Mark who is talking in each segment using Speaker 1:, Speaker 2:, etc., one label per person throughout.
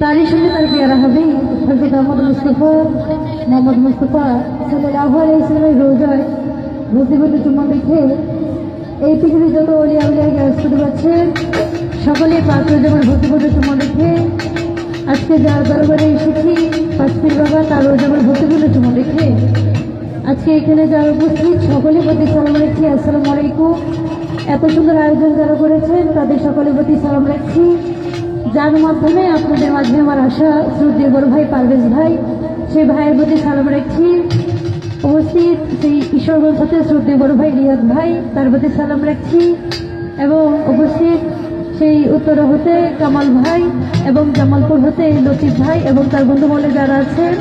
Speaker 1: মোহাম্মদ মুস্তফা মোহাম্মদ মুস্তফা সাল্লাহ ইসলামের রোজায় ভর্তিভূতি চুম্বন দেখে এই পৃথিবীর যত অলিয়া উলিয়া গ্যাস করতে পারছেন সকলে পাত্র যেমন ভর্তিভূতি চুম্বন দেখে আজকে যার দরবারে এসেছি পাঁচপির বাবা তারও যেমন ভর্তিভূতি চুম্বন দেখে আজকে এখানে যারা উপস্থিত, সকলের প্রতি সালাম রাখছি আসসালামু আলাইকুম। এত সুন্দর আয়োজন যারা করেছেন, তাদের সকলের প্রতি সালাম রাখছি যার মাধ্যমে আপনাদের মাঝে আমার আশা শ্রদ্ধেয় বড় ভাই পারভেজ ভাই, সেই ভাইয়ের প্রতি সালাম রাখছি উপস্থিত সেই ঈশ্বরগঞ্জ হতে শ্রদ্ধেয় বড় ভাই রিয়াদ ভাই, তার প্রতি সালাম রাখছি এবং উপস্থিত সেই উত্তর হতে কামাল ভাই এবং জামালপুর হতে লতিফ ভাই এবং তার বন্ধু মহলে যারা আছেন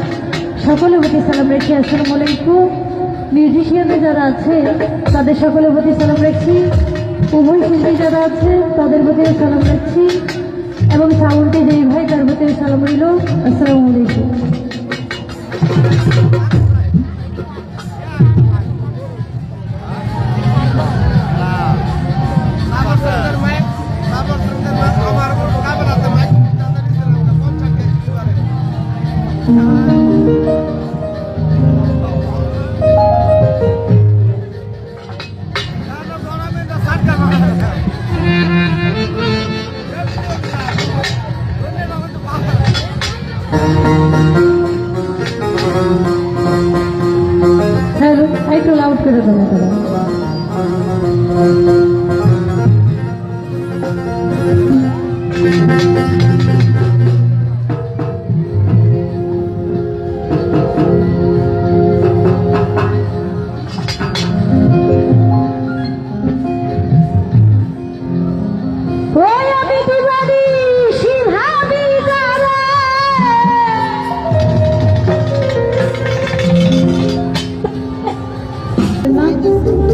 Speaker 1: সকলের প্রতি সালাম রাখছি আসসালামু আলাইকুম। মিউজিশিয়ানরা যারা আছে, তাদের সকলের প্রতি সালাম রাখছি উভয় শিল্পী যারা আছে, তাদের প্রতি সালাম রাখছি এবং সাউন্ডে যেই ভাই তার প্রতি সালাম রইল। আসসালামু আলাইকুম।
Speaker 2: Thank mm -hmm. Sabar
Speaker 1: Thank you.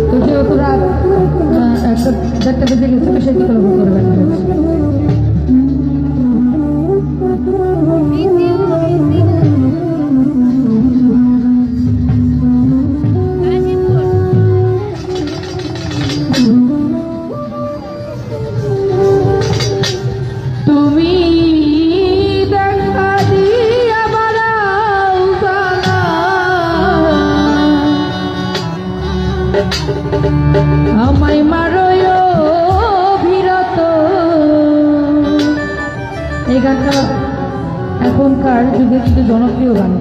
Speaker 1: তো যেহেতু রাত একটা দেড়টা বেজে গেছে তুমি আমায় মারয় অভিরত। এই গানটা এখনকার যুগে কিন্তু জনপ্রিয় গান।